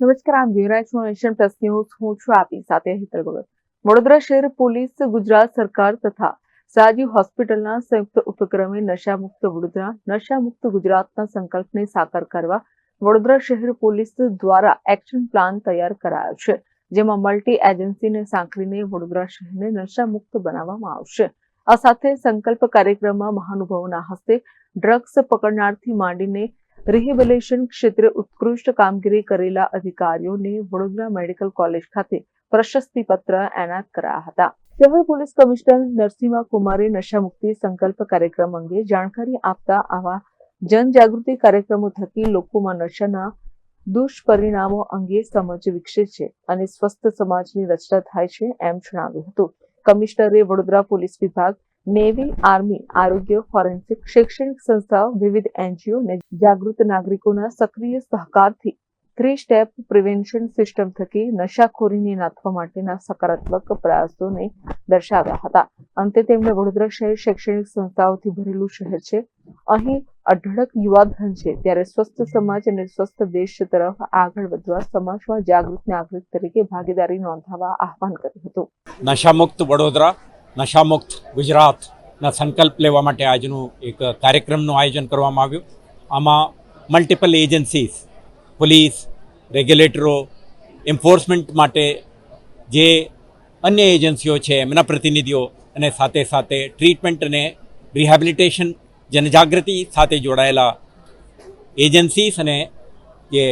નમસ્કાર, આમ જોઈ છો નેશન પ્લસ ન્યૂઝ. હું છું આપની સાથે હિતલ ભગત. વડોદરા શહેર પોલીસ, ગુજરાત સરકાર તથા સાજીવ હોસ્પિટલના સંયુક્ત ઉપક્રમે નશામુક્ત વડોદરા, નશામુક્ત ગુજરાતના સંકલ્પને સાકાર કરવા વડોદરા શહેર પોલીસ દ્વારા એક્શન પ્લાન તૈયાર કરાયો છે, જેમાં મલ્ટી એજન્સીને સાંકળીને વડોદરા શહેરને નશામુક્ત બનાવવામાં આવશે. આ સાથે સંકલ્પ કાર્યક્રમમાં મહાનુભાવોના હસ્તે ડ્રગ્સ પકડનારથી માંડીને રિહેબિલેશન ક્ષેત્રે ઉત્કૃષ્ટ કામગીરી કરેલા અધિકારીઓને વડોદરા મેડિકલ કોલેજ ખાતે પ્રશસ્તિ પત્ર એનાયત કરાયા હતા. શહેર પોલીસ કમિશનર નરસિંહા કુમારે નશામુક્તિ સંકલ્પ કાર્યક્રમ અંગે જાણકારી આપતા આવા જનજાગૃતિ કાર્યક્રમો થકી લોકોમાં નશાના દુષ્પરિણામો અંગે સમજ વિકસે છે અને સ્વસ્થ સમાજની રચના થાય છે એમ જણાવ્યું હતું. કમિશનરે વડોદરા પોલીસ વિભાગ નેવી, આર્મી, આરોગ્ય, ફોરેન્સિક, શૈક્ષણિક સંસ્થાઓ, વિવિધ એનજીઓ અને જાગૃત નાગરિકોના સક્રિય સહકારથી થ્રી સ્ટેપ પ્રિવેન્શન સિસ્ટમ થકી નશાખોરીને નાથવા માટેના સકારાત્મક પ્રયાસોને દર્શાવ્યા હતા. અંતે તેમણે વડોદરા શહેર શૈક્ષણિક સંસ્થાઓથી ભરેલું શહેર છે. અહીં અઢળક યુવાધન છે. ત્યારે સ્વસ્થ સમાજ અને સ્વસ્થ દેશ તરફ આગળ વધવા સમાજમાં જાગૃત નાગરિક તરીકે ભાગીદારી નોંધાવવા આહવાન કર્યું હતું. નશામુક્ત વડોદરા નશામુક્ત ગુજરાતના સંકલ્પ લેવા માટે આજનું એક કાર્યક્રમનું આયોજન કરવામાં આવ્યું. આમાં મલ્ટિપલ એજન્સીસ પોલીસ રેગ્યુલેટરો એન્ફોર્સમેન્ટ માટે જે અન્ય એજન્સીઓ છે, એમના પ્રતિનિધિઓ અને સાથે સાથે ટ્રીટમેન્ટ અને રિહેબિલિટેશન જનજાગૃતિ સાથે જોડાયેલા એજન્સીસ અને જે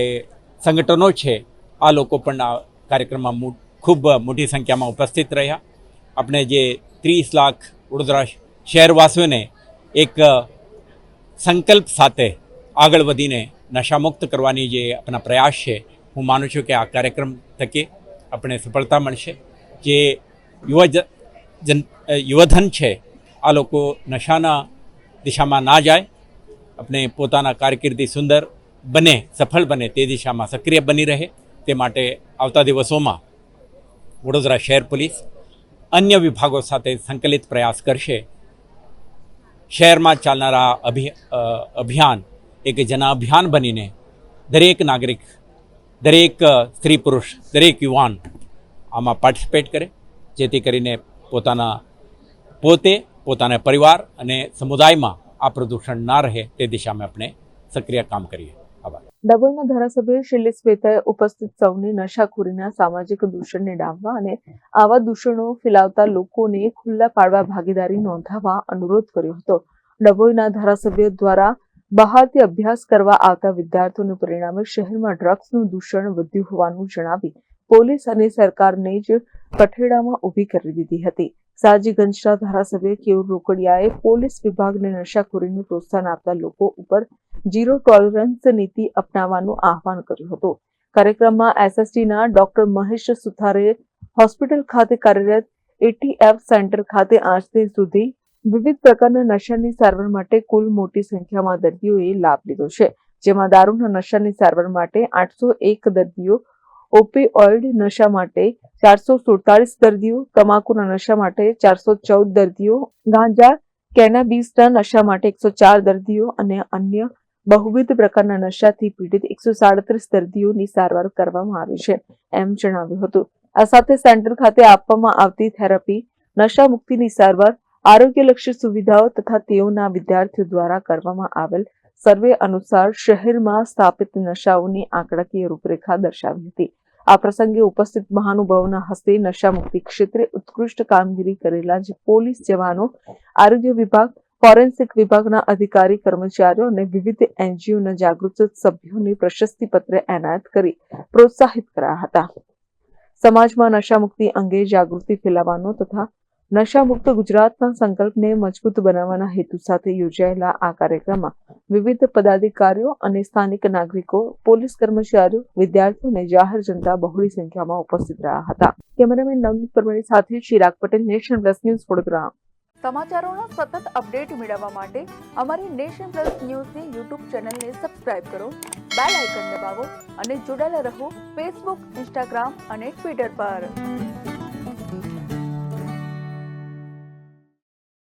સંગઠનો છે, આ લોકો પણ આ કાર્યક્રમમાં ખૂબ મોટી સંખ્યામાં ઉપસ્થિત રહ્યા. આપણે જે ત્રીસ લાખ વડોદરા શહેરવાસીઓને એક સંકલ્પ સાથે આગળ વધીને નશામુક્ત કરવાની જે આપણા પ્રયાસ છે, હું માનું છું કે આ કાર્યક્રમ થકી આપણે સફળતા મળશે. જે યુવા જન યુવધન છે, આ લોકો નશાના દિશામાં ના જાય, આપણે પોતાના કારકિર્દી સુંદર બને, સફળ બને તે દિશામાં સક્રિય બની રહે. તે માટે આવતા દિવસોમાં વડોદરા શહેર પોલીસ અન્ય વિભાગો સાથે સંકલિત પ્રયાસ કરશે. શહેરમાં ચાલનારા અભિ અભિયાન એક જન અભિયાન બનીને દરેક નાગરિક, દરેક સ્ત્રી પુરુષ, દરેક યુવાન આમાં પાર્ટિસિપેટ કરે, જેથી કરીને પોતાના પોતે, પોતાના પરિવાર અને સમુદાયમાં આ પ્રદૂષણ ના રહે તે દિશામાં આપણે સક્રિય કામ કરીએ. ડભોઈના ધારાસભ્ય શૈલેષ વેતાએ ઉપસ્થિત સૌને નશાખોરીના સામાજિક દૂષણને ડામવા અને આવા દૂષણો ફેલાવતા લોકોને ખુલ્લા પાડવા ભાગીદારી નોંધાવવા અનુરોધ કર્યો હતો. ડભોઈના ધારાસભ્ય દ્વારા બહારથી અભ્યાસ કરવા આવતા વિદ્યાર્થીઓને પરિણામે શહેરમાં ડ્રગ્સનું દૂષણ વધ્યું હોવાનું જણાવી પોલીસ અને સરકારને જ કઠેડામાં ઊભી કરી દીધી હતી. સાજીગંજના ધારાસભ્ય કેયુર રોકડિયાએ પોલીસ વિભાગને નશાખોરીને પ્રોત્સાહન આપતા લોકો ઉપર ઝીરો ટોલરન્સ નીતિ અપનાવવાનું આહવાન કર્યું હતું. કાર્યક્રમમાં એસએસટીના ડોક્ટર મહેશ સુથારે હોસ્પિટલ ખાતે કાર્યરત એટીએફ સેન્ટર ખાતે આજથી સુધી વિવિધ પ્રકારના નશાની સારવાર માટે કુલ મોટી સંખ્યામાં દર્દીઓએ લાભ લીધો છે. જેમાં દારૂના નશાની સારવાર માટે આઠસો એક દર્દીઓ ઓપીઓઇડ નશા માટે ચારસો સુડતાલીસ દર્દીઓ, તમાકુના નશા માટે ચારસો ચૌદ દર્દીઓ, ગાંજા, કેનાબીસના નશા માટે એકસો ચાર દર્દીઓ અને અન્ય બહુવિધ પ્રકારના નશાથી પીડિત એકસો સાડત્રીસ દર્દીઓની સારવાર કરવામાં આવી છે એમ જણાવ્યું હતું. આ સાથે સેન્ટર ખાતે આપવામાં આવતી થેરપી, નશા મુક્તિની સારવાર, આરોગ્યલક્ષી સુવિધાઓ તથા તેઓના વિદ્યાર્થીઓ દ્વારા કરવામાં આવેલ સર્વે અનુસાર શહેરમાં સ્થાપિત નશાઓની આંકડાકીય રૂપરેખા દર્શાવી હતી. આ પ્રસંગે ઉપસ્થિત મહાનુભાવોના હસ્તે નશા મુક્તિ ક્ષેત્રે ઉત્કૃષ્ટ કામગીરી કરેલા જે પોલીસ જવાનો, આરોગ્ય વિભાગ, ફોરેન્સિક વિભાગના અધિકારી, કર્મચારીઓ અને વિવિધ એનજીઓના જાગૃત સભ્યોને પ્રશસ્તિ પત્ર એનાયત કરી પ્રોત્સાહિત કર્યા હતા. સમાજમાં નશામુક્તિ અંગે જાગૃતિ ફેલાવવાનો તથા નશામુક્ત ગુજરાતના સંકલ્પને મજબૂત બનાવવાના હેતુ સાથે યોજાયેલા આ કાર્યક્રમમાં વિવિધ પદાધિકારીઓ અને સ્થાનિક નાગરિકો, પોલીસ કર્મચારીઓ, વિદ્યાર્થીઓ અને જાહેર જનતા બહોળી સંખ્યામાં ઉપસ્થિત રહ્યા હતા. કેમેરામેન નવનીત પરમાણી સાથે Chirag Patel, nation plus news Vadodara. સમાચારોના સતત અપડેટ મેળવવા માટે અમારી નેશન પ્લસ ન્યૂઝની યુટ્યુબ ચેનલને સબસ્ક્રાઇબ કરો, બેલ આઇકન દબાવો અને જોડાયેલા રહો ફેસબુક, ઇન્સ્ટાગ્રામ અને ટ્વિટર પર.